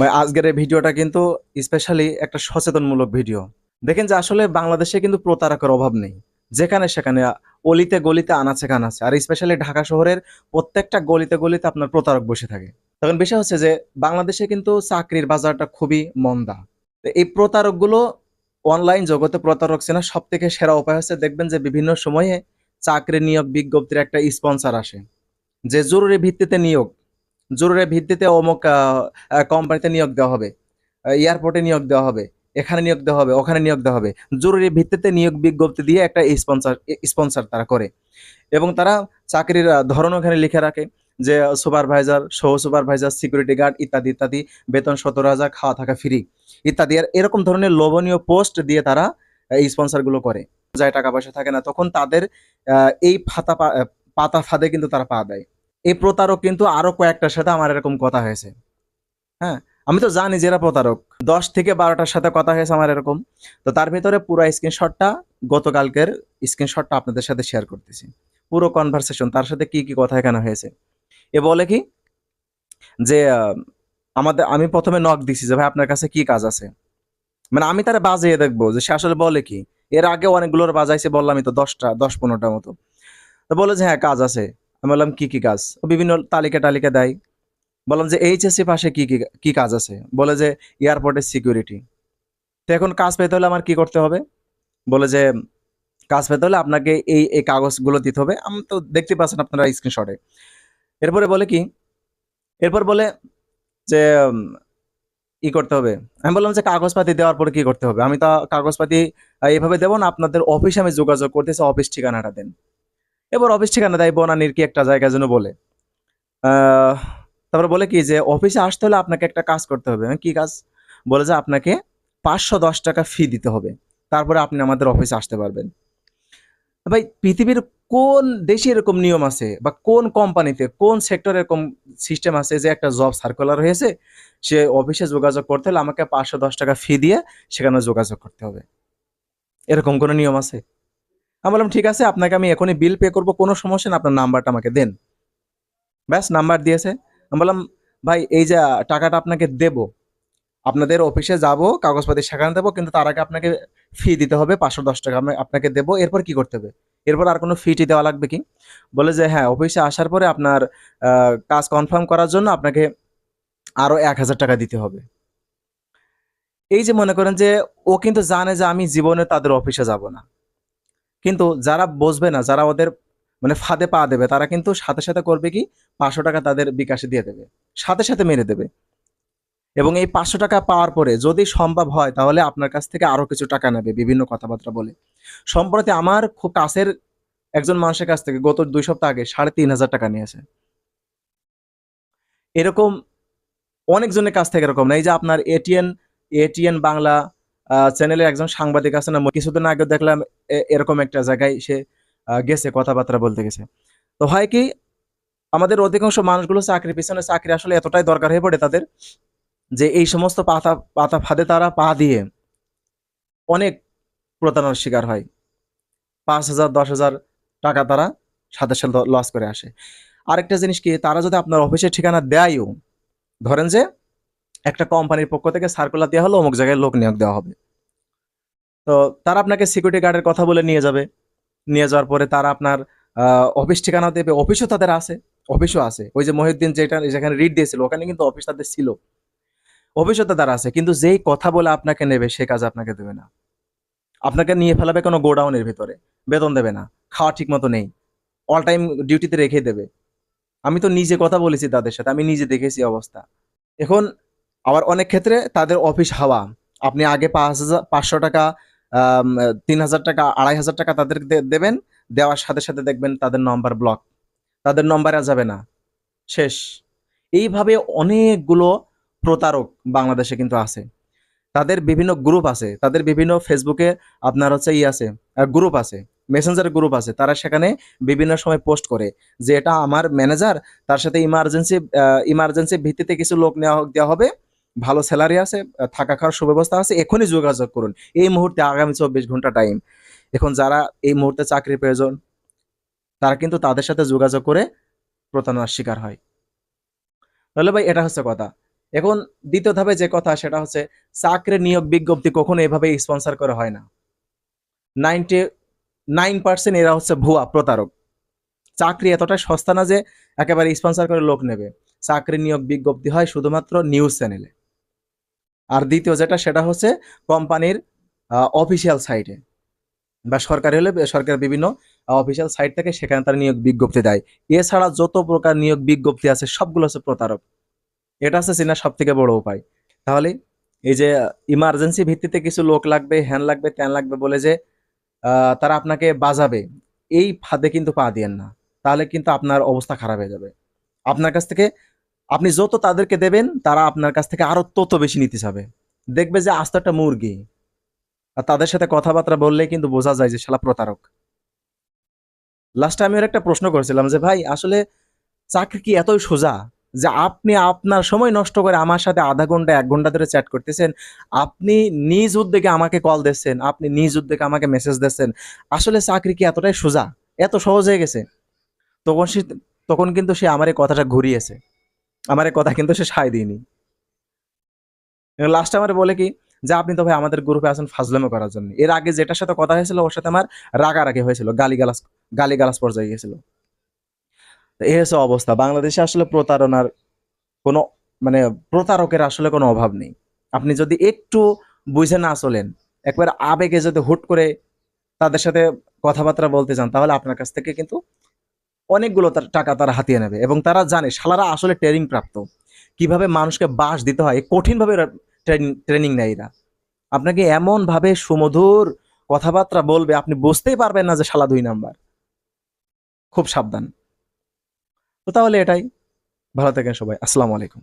ভাই আজকের এই ভিডিওটা কিন্তু স্পেশালি একটা সচেতনমূলক ভিডিও। দেখেন যে আসলে বাংলাদেশে কিন্তু প্রতারকের অভাব নেই। যেখানে সেখানে অলিতে গলিতে আনাচে কানাচে। আর স্পেশালি ঢাকা শহরের প্রত্যেকটা গলিতে গলিতে আপনার প্রতারক বসে থাকে। তখন বিষয় হচ্ছে যে বাংলাদেশে কিন্তু চাকরির বাজারটা খুবই মন্দা। এই প্রতারকগুলো অনলাইন জগতে প্রতারক চেনা সব থেকে সেরা উপায় হচ্ছে দেখবেন যে বিভিন্ন সময়ে চাকরি নিয়োগ বিজ্ঞপ্তির একটা স্পন্সর আসে। যে জরুরি ভিত্তিতে নিয়োগ জরুরি ভিত্তিতে অমুক কোম্পানিতে নিয়োগ দেওয়া হবে এয়ারপোর্টে নিয়োগ দেওয়া হবে, এখানে নিয়োগ দেওয়া হবে, ওখানে নিয়োগ দেওয়া হবে। জরুরি ভিত্তিতে নিয়োগ বিজ্ঞপ্তি দিয়ে একটা স্পন্সর স্পন্সর তারা করে। এবং তারা চাকরির ধরন ওখানে লিখে রাখে যে সুপারভাইজার সহ সুপারভাইজার সিকিউরিটি গার্ড ইত্যাদি ইত্যাদি, বেতন সতেরো হাজার, খাওয়া থাকা ফ্রি ইত্যাদি। আর এরকম ধরনের লোভনীয় পোস্ট দিয়ে তারা এই স্পন্সরগুলো করে। যায় টাকা পয়সা থাকে না, তখন তাদের এই ফাতা পাতা ফাঁদে কিন্তু তারা পা দেয়। এই প্রতারক কিন্তু আরও কয়েকটার সাথে আমার এরকম কথা হয়েছে। হ্যাঁ আমি তো জানি যে এরা প্রতারক। দশ থেকে বারোটার সাথে কথা হয়েছে আমার এরকম। তো তার ভিতরে পুরো স্ক্রিনশটটা গতকালকের স্ক্রিনশটটা আপনাদের সাথে শেয়ার করতেছি। পুরো কনভারসেশন তার সাথে কি কি কথা এখানে হয়েছে। এ বলে কি? যে আমাদের, আমি প্রথমে নক দিছি যে, ভাই, আপনার কাছে কি কাজ আছে? মানে আমি তারা বাজিয়ে দেখব যে, সে আসলে বলে কি? এর আগে অনেকগুলোর বাজাইছে বললামই তো দশটা, দশ পনেরোটা মতো। তো বলে যে হ্যাঁ কাজ আছে। আমি বললাম কি কি কাজ? বিভিন্ন তালিকা টালিকা দেয়। বললাম যে এইচএসসি পাশে কি কি কি কাজ আছে? বলে যে এয়ারপোর্টের সিকিউরিটি। তো এখন কাজ পেতে হলে আমার কি করতে হবে? বলে যে কাজ পেতে হলে আপনাকে এই এই কাগজগুলো দিতে হবে। আমি তো দেখতে পাচ্ছেন আপনারা স্ক্রিনশটে এরপরে বলে কি? এরপর বলে যে ই করতে হবে। আমি বললাম যে কাগজপাতি দেওয়ার পরে কি করতে হবে? আমি তো কাগজপাতি আহ, এইভাবে দেবো না আপনাদের অফিসে আমি যোগাযোগ করতেছি অফিস ঠিকানাটা দেন। এবার অফিস ঠিকানা দেয় বনানির কি একটা জায়গা যেন বলে। তারপরে বলে কি যে অফিসে আসতে হলে আপনাকে একটা কাজ করতে হবে। কি কাজ? বলে যে আপনাকে পাঁচশো দশ টাকা ফি দিতে হবে। তারপরে আপনি আমাদের অফিসে আসতে পারবেন। ভাই, পৃথিবীর কোন দেশে এরকম নিয়ম আছে বা কোন কোম্পানিতে কোন সেক্টরে এরকম সিস্টেম আছে যে একটা জব সার্কুলার হয়েছে, সে অফিসে যোগাযোগ করতে হলে আমাকে পাঁচশো দশ টাকা ফি দিয়ে সেখানে যোগাযোগ করতে হবে? এরকম কোনো নিয়ম আছে? আমি বললাম, ঠিক আছে, আপনাকে আমি এখনই বিল পে করব, কোনো সমস্যা না আপনার নাম্বারটা আমাকে দেন। ব্যাস নাম্বার দিয়েছে। আমি বললাম, ভাই, এই যে টাকাটা আপনাকে দেব, আপনাদের অফিসে যাব কাগজপাতি সেখানে দেবো, কিন্তু তার আগে আপনাকে ফি দিতে হবে, পাঁচশো দশ টাকা আমি আপনাকে দেবো, এরপর কি করতে হবে? এরপর আর কোনো ফিটি দেওয়া লাগবে কি? বলে যে হ্যাঁ অফিসে আসার পরে আপনার কাজ কনফার্ম করার জন্য আপনাকে আরও এক হাজার টাকা দিতে হবে। এই যে মনে করেন যে, ও কিন্তু জানে যে, আমি জীবনে তাদের অফিসে যাব না। কিন্তু যারা বসবে না, যারা ওদের মানে ফাঁদে পা দেবে, তারা কিন্তু সাথে সাথে করবে কি? পাঁচশো টাকা তাদের বিকাশে দিয়ে দেবে। সাথে সাথে মেরে দেবে। এবং এই পাঁচশো টাকা পাওয়ার পরে যদি সম্ভব হয়, তাহলে আপনার কাছ থেকে আরও কিছু টাকা নেবে, বিভিন্ন কথাবার্তা বলে। সম্প্রতি আমার খুব কাছের একজন মানুষের কাছ থেকে গত দুই সপ্তাহ আগে সাড়ে তিন হাজার টাকা নিয়েছে। এরকম অনেকজনের কাছ থেকে এরকম না, এই যে আপনার এটিএন এটিএন বাংলা চ্যানেলের একজন সাংবাদিক আছে না কিছুদিন আগে দেখলাম এরকম একটা জায়গায় সে গেছে কথাবার্তা বলতে গেছে। তো হয় কি, আমাদের অধিকাংশ মানুষগুলো চাকরির পিছনে চাকরি আসলে এতটাই দরকার হয়ে পড়ে তাদের, যে এই সমস্ত পাতা পাতা ফাঁদে তারা পা দিয়ে অনেক প্রতারণার শিকার হয়। পাঁচ হাজার, দশ হাজার টাকা তারা সাথে সাথে লস করে আসে। আরেকটা জিনিস কি, তারা যদি আপনার অফিসের ঠিকানা দেয়ও, ধরেন যে একটা কোম্পানির পক্ষ থেকে সার্কুলার দেওয়া হলো, অমুক জায়গায় লোক নিয়োগ দেওয়া হবে। তো তারা আপনাকে সিকিউরিটি গার্ডের কথা বলে নিয়ে যাবে। নিয়ে যাওয়ার পরে তারা আপনার অফিস ঠিকানা দেবে। অফিসও তাদের আছে অফিসও আছে। ওই যে মহিউদ্দিন যেটা, যেখানে রিড দিয়েছিল, ওখানে কিন্তু অফিস তাদের ছিল। অফিসও তাদের আছে, কিন্তু যেই কথা বলে আপনাকে নেবে, সে কাজ আপনাকে দেবে না। আপনাকে নিয়ে ফেলাবে কোনো গোডাউনের ভিতরে, বেতন দেবে না, খাওয়া ঠিক মতো নেই অল টাইম ডিউটিতে রেখে দেবে। আমি তো নিজে কথা বলেছি তাদের সাথে, আমি নিজে দেখেছি অবস্থা। এখন আবার অনেক ক্ষেত্রে তাদের অফিস হাওয়া। আপনি আগে পাঁচ হাজার, পাঁচশো টাকা তিন হাজার টাকা, আড়াই হাজার টাকা তাদের দেবেন। দেওয়ার সাথে সাথে দেখবেন তাদের নম্বর ব্লক তাদের নম্বরে যাবে না। শেষ। এইভাবে অনেকগুলো প্রতারক বাংলাদেশে কিন্তু আছে। তাদের বিভিন্ন গ্রুপ আছে। তাদের বিভিন্ন ফেসবুকে আপনার হচ্ছে ই আছে গ্রুপ আছে মেসেঞ্জার গ্রুপ আছে। তারা সেখানে বিভিন্ন সময় পোস্ট করে যে এটা আমার ম্যানেজার তার সাথে ইমার্জেন্সি ইমার্জেন্সি ভিত্তিতে কিছু লোক নেওয়া, দেওয়া হবে। ভালো স্যালারি আছে থাকা খাওয়ার সুব্যবস্থা আছে, এখনই যোগাযোগ করুন। এই মুহূর্তে আগামী চব্বিশ ঘণ্টা টাইম এখন যারা এই মুহূর্তে চাকরির প্রয়োজন, তারা কিন্তু তাদের সাথে যোগাযোগ করে প্রতারণার শিকার হয়। তাহলে ভাই, এটা হচ্ছে কথা। এখন দ্বিতীয় ধাপে যে কথা, সেটা হচ্ছে চাকরি নিয়োগ বিজ্ঞপ্তি কখনো এভাবে স্পন্সর করা হয় না। নাইনটি নাইন পার্সেন্ট এরা হচ্ছে ভুয়া, প্রতারক। চাকরি এতটা সস্তা না যে একেবারে স্পন্সর করে লোক নেবে। চাকরি নিয়োগ বিজ্ঞপ্তি হয় শুধুমাত্র নিউজ চ্যানেলে দ্বিতীয় যেটা, সেটা হচ্ছে কোম্পানির অফিসিয়াল সাইটে বা সরকারি হলে সরকারের বিভিন্ন অফিসিয়াল সাইট থেকে সেখানে তারা নিয়োগ বিজ্ঞপ্তি দেয়। এছাড়া যত প্রকার নিয়োগ বিজ্ঞপ্তি আছে, সবগুলো হচ্ছে প্রতারক। এটা হচ্ছে চীনার সব থেকে বড় উপায়। তাহলে এই যে ইমার্জেন্সি ভিত্তিতে কিছু লোক লাগবে হ্যান লাগবে, ত্যান লাগবে বলে যে তারা আপনাকে বাজাবে, এই ফাঁদে কিন্তু পা দিয়েন না। তাহলে কিন্তু আপনার অবস্থা খারাপ হয়ে যাবে। আপনার কাছ থেকে আপনি যত তাদেরকে দেবেন, তারা আপনার কাছ থেকে আরও তত বেশি নিতে চাবে। দেখবে যে আস্ত একটা মুরগি। আর তাদের সাথে কথাবার্তা বললেই কিন্তু বোঝা যায় যে শালা প্রতারক। লাস্ট আমি ওর একটা প্রশ্ন করেছিলাম যে, ভাই, আসলে চাকরি কি এতই সোজা যে আপনি আপনার সময় নষ্ট করে আমার সাথে আধা ঘণ্টা, এক ঘণ্টা ধরে চ্যাট করতেছেন? আপনি নিজ উদ্যোগে আমাকে কল দিচ্ছেন, আপনি নিজ উদ্যোগে আমাকে মেসেজ দিচ্ছেন। আসলে চাকরি কি এতটাই সোজা? এত সহজ হয়ে গেছে? তখন সে, তখন কিন্তু সে আমার এই কথাটা ঘুরিয়েছে। আমার কথা কিন্তু সে সায় দিইনি। লাস্ট আমার বলে কি, যে আপনি তো ভাই আমাদের গ্রুপে আছেন ফাজলামো করার জন্য। এর আগে যেটার সাথে কথা হয়েছিল, ওর সাথে আমার রাগারাগি হয়েছিল গালিগালাস গালিগালাস পর্যায়ে গিয়েছিল। এই হচ্ছে অবস্থা। বাংলাদেশে আসলে প্রতারণার কোনো মানে প্রতারকের আসলে কোনো অভাব নেই। আপনি যদি একটু বুঝে না চলেন, একবার আবেগে যদি হুট করে তাদের সাথে কথাবার্তা বলতে চান তাহলে আপনার কাছ থেকে কিন্তু অনেকগুলো তার টাকা তারা হাতিয়ে নেবে এবং তারা জানে শালারা আসলে ট্রেনিং প্রাপ্ত। কীভাবে মানুষকে বাস দিতে হয়, কঠিনভাবে ট্রেনিং ট্রেনিং নেয় এরা। আপনাকে এমনভাবে সুমধুর কথাবার্তা বলবে, আপনি বুঝতেই পারবেন না যে শালা দুই নাম্বার। খুব সাবধান। তো তাহলে এটাই। ভালো থাকেন সবাই। আসসালামু আলাইকুম।